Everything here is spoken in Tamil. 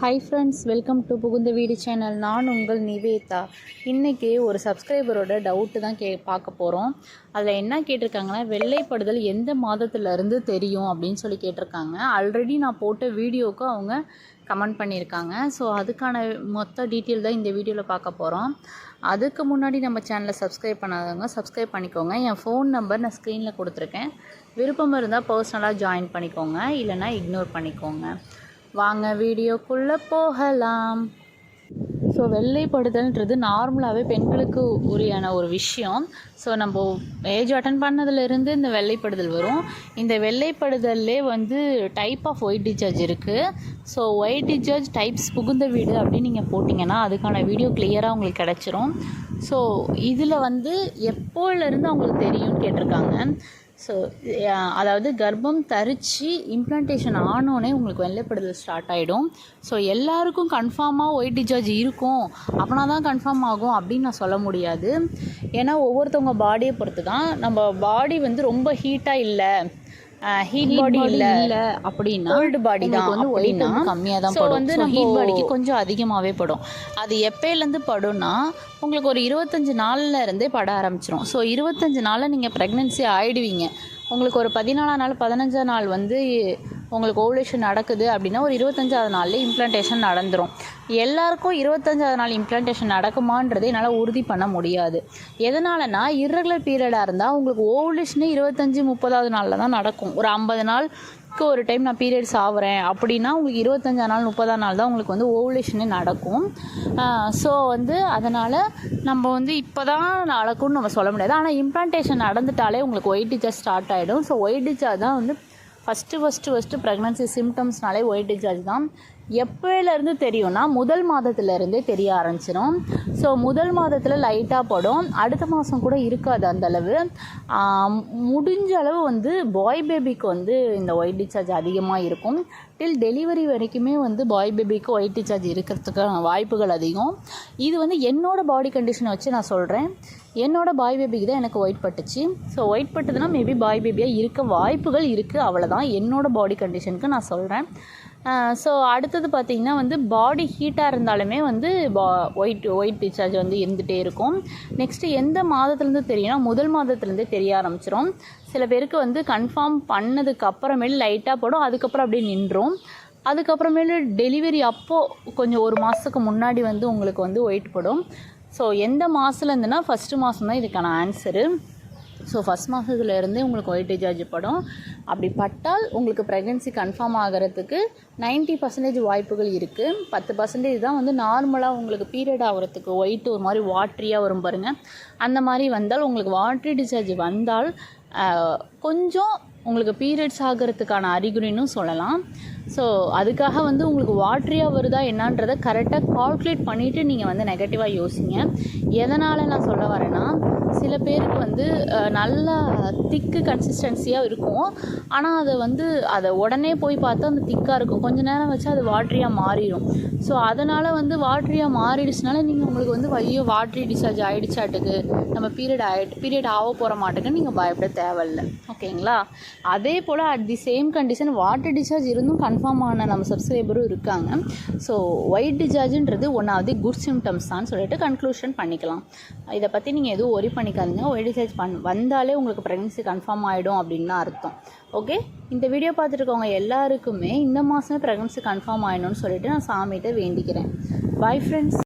ஹாய் ஃப்ரெண்ட்ஸ் வெல்கம் டு புகுந்த வீடு சேனல் நான் உங்கள் நிவேதா. இன்றைக்கி ஒரு சப்ஸ்கிரைபரோட டவுட்டு தான் கே பார்க்க போகிறோம் அதில் என்ன கேட்டிருக்காங்கன்னா வெள்ளைப்படுதல் எந்த மாதத்துலேருந்து தெரியும் அப்படின்னு சொல்லி கேட்டிருக்காங்க. ஆல்ரெடி நான் போட்ட வீடியோவுக்கு அவங்க கமெண்ட் பண்ணியிருக்காங்க. ஸோ அதுக்கான மொத்த டீட்டெயில் தான் இந்த வீடியோவில் பார்க்க போகிறோம் அதுக்கு முன்னாடி நம்ம சேனலை சப்ஸ்கிரைப் பண்ணாதவங்க சப்ஸ்கிரைப் பண்ணிக்கோங்க. என் ஃபோன் நம்பர் நான் ஸ்க்ரீனில் கொடுத்துருக்கேன். விருப்பம் இருந்தால் பர்சனலாக ஜாயின் பண்ணிக்கோங்க. இல்லைனா இக்னோர் பண்ணிக்கோங்க. வாங்க வீடியோக்குள்ளே போகலாம். ஸோ வெள்ளைப்படுதல்ன்றது நார்மலாகவே பெண்களுக்கு உரியான ஒரு விஷயம். ஸோ நம்ம ஏஜ் அட்டன் பண்ணதுலேருந்து இந்த வெள்ளைப்படுதல் வரும். இந்த வெள்ளைப்படுதல்லே வந்து டைப் ஆஃப் ஒயிட் டிசார்ஜ் இருக்குது ஸோ ஒயிட் டிசார்ஜ் டைப்ஸ் புகுந்த வீடு அப்படின்னு நீங்கள் போட்டிங்கன்னா அதுக்கான வீடியோ கிளியராக உங்களுக்கு கிடச்சிரும். ஸோ இதில் வந்து எப்போலேருந்து அவங்களுக்கு தெரியும்னு கேட்டிருக்காங்க. ஸோ அதாவது கர்ப்பம் தரித்து இம்ப்ளான்டேஷன் ஆனோடனே உங்களுக்கு வெள்ளைப்படுதல் ஸ்டார்ட் ஆகிடும் ஸோ எல்லாருக்கும் கன்ஃபார்மாக ஒயிட் டிசார்ஜ் இருக்கும். அப்படின்னா தான் கன்ஃபார்ம் ஆகும் அப்படின்னு நான் சொல்ல முடியாது. ஏன்னா ஒவ்வொருத்தவங்க பாடியை பொறுத்து தான் நம்ம பாடி வந்து ரொம்ப ஹீட்டாக இல்லை. ஹீட் பாடி இல்லை. அப்படின்னா கோல்டு பாடி தான் வந்து ஒயிட் வந்து கம்மியாக தான் படும். வந்து நம்ம ஹீட் பாடிக்கு கொஞ்சம் அதிகமாகவே படும். அது எப்போலேருந்து படும்னா உங்களுக்கு ஒரு இருபத்தஞ்சி நாளில் இருந்தே பட ஆரம்பிச்சிரும். ஸோ இருபத்தஞ்சி நாளில் நீங்கள் ப்ரெக்னென்சி ஆகிடுவீங்க உங்களுக்கு ஒரு பதினாலாம் நாள் பதினஞ்சாம் நாள் வந்து உங்களுக்கு ஓவலேஷன் நடக்குது அப்படின்னா ஒரு இருபத்தஞ்சாவது நாளில் இம்ப்ளான்டேஷன் நடந்துடும் எல்லாருக்கும் இருபத்தஞ்சாவது நாள் இம்ப்ளான்டேஷன் நடக்குமான்றதை என்னால் உறுதி பண்ண முடியாது. எதனாலனா இர்ரெகுலர் பீரியடாக இருந்தால் உங்களுக்கு ஓவலேஷனே இருபத்தஞ்சி முப்பதாவது நாளில் தான் நடக்கும். ஒரு ஐம்பது நாள் ஒரு டைம் நான் பீரியட்ஸ் ஆகிறேன் அப்படின்னா உங்களுக்கு இருபத்தஞ்சா நாள் முப்பதாம் நாள் தான் உங்களுக்கு வந்து ஓவலேஷனே நடக்கும். ஸோ வந்து அதனால் நம்ம வந்து இப்போ தான் நடக்கும்னு நம்ம சொல்ல முடியாது. ஆனால் இம்ப்ளான்டேஷன் நடந்துட்டாலே உங்களுக்கு ஒயிட் டிச்சார்ஜ் ஸ்டார்ட் ஆகிடும் ஸோ ஒயிட் டிச்சார்ஜ் தான் வந்து ஃபஸ்ட்டு ஃபஸ்ட்டு ஃபஸ்ட்டு ப்ரெக்னன்சி சிம்டம்ஸ்னாலே ஒயிட் டிசார்ஜ் தான். எப்போலேருந்து தெரியும்னா முதல் மாதத்துலேருந்தே தெரிய ஆரம்பிச்சிடும் ஸோ முதல் மாதத்தில் லைட்டாக படும். அடுத்த மாதம் கூட இருக்காது அந்தளவு முடிஞ்ச அளவு வந்து பாய் பேபிக்கு வந்து இந்த ஒயிட் டிசார்ஜ் அதிகமாக இருக்கும். டில் டெலிவரி வரைக்குமே வந்து பாய் பேபிக்கு ஒயிட் டிசார்ஜ் இருக்கிறதுக்கான வாய்ப்புகள் அதிகம். இது வந்து என்னோடய பாடி கண்டிஷனை வச்சு நான் சொல்கிறேன் என்னோடய பாய் பேபிக்கு தான் எனக்கு ஒயிட் பட்டுச்சு. ஸோ ஒயிட் பட்டுதுன்னா மேபி பாய் பேபியாக இருக்க வாய்ப்புகள் இருக்குது அவ்வளோதான் என்னோடய பாடி கண்டிஷனுக்கு நான் சொல்கிறேன் ஸோ அடுத்தது பார்த்திங்கன்னா வந்து பாடி ஹீட்டாக இருந்தாலுமே வந்து பா ஒயிட் ஒயிட் டிஸ்சார்ஜ் வந்து இருந்துகிட்டே இருக்கும். நெக்ஸ்ட்டு எந்த மாதத்துலேருந்து தெரியும்னா முதல் மாதத்துலேருந்தே தெரிய ஆரம்பிச்சிடும் சில பேருக்கு வந்து கன்ஃபார்ம் பண்ணதுக்கு அப்புறமேல் லைட்டாக போடும் அதுக்கப்புறம் அப்படியே நின்றும். அதுக்கப்புறமேலு டெலிவரி அப்போது கொஞ்சம் ஒரு மாதத்துக்கு முன்னாடி வந்து உங்களுக்கு வந்து ஒயிட் போடும். ஸோ எந்த மாதத்துலேருந்துன்னா ஃபஸ்ட்டு மாதம் தான் இதுக்கான ஆன்சரு ஸோ ஃபஸ்ட் மாதத்துலேருந்தே உங்களுக்கு ஒயிட் டிசார்ஜ் படும். அப்படி பட்டால் உங்களுக்கு ப்ரெக்னென்சி கன்ஃபார்ம் ஆகிறதுக்கு நைன்ட்டி பர்சன்டேஜ் வாய்ப்புகள் இருக்குது பத்து பர்சன்டேஜ் தான் வந்து நார்மலாக உங்களுக்கு பீரியட் ஆகிறதுக்கு ஒயிட் ஒரு மாதிரி வாட்ரியாக வரும் பாருங்கள் அந்த மாதிரி வந்தால் உங்களுக்கு வாட்ரி டிசார்ஜ் வந்தால் கொஞ்சம் உங்களுக்கு பீரியட்ஸ் ஆகிறதுக்கான அறிகுறின்னு சொல்லலாம். ஸோ அதுக்காக வந்து உங்களுக்கு வாட்ரியாக வருதா என்னான்றதை கரெக்டாக கால்குலேட் பண்ணிவிட்டு நீங்கள் வந்து நெகட்டிவாக யோசிங்க. எதனால் நான் சொல்ல வரேன்னா சில பேருக்கு வந்து நல்லா திக்கு கன்சிஸ்டன்சியாக இருக்கும். ஆனால் அதை வந்து அதை உடனே போய் பார்த்தா அந்த திக்காக இருக்கும். கொஞ்சம் நேரம் வச்சு அது வாட்ரியாக மாறிடும் ஸோ அதனால் வந்து வாட்ரியாக மாறிடுச்சுனால நீங்கள் உங்களுக்கு வந்து ஐயோ வாட்ரி டிஸ்சார்ஜ் ஆகிடுச்சாட்டுக்கு நம்ம பீரியட் ஆகிட்டு பீரியட் ஆக போகிற மாட்டேங்குன்னு நீங்கள் பயப்பட தேவையில்லை. ஓகேங்களா அதே போல் at the same condition water discharge இருந்தும் கன்ஃபார்ம் ஆன நம்ம சப்ஸ்கிரைபரும் இருக்காங்க. So white டிஜார்ஜுன்றது one of the good symptoms தான் சொல்லிட்டு கன்க்ளூஷன் பண்ணிக்கலாம். இதை பற்றி நீங்கள் எதுவும் ஒரி பண்ணிக்காதீங்க. ஒயிட் டிஜார்ஜ் பண் வந்தாலே உங்களுக்கு ப்ரெக்னன்சி கன்ஃபார்ம் ஆகிடும் அப்படின்னு அர்த்தம். ஓகே இந்த வீடியோ பார்த்துருக்கவங்க எல்லாருக்குமே இந்த மாதமே ப்ரெக்னன்சி கன்ஃபார்ம் ஆகிடணும்னு சொல்லிட்டு நான் சாமிகிட்ட வேண்டிக்கிறேன். Bye friends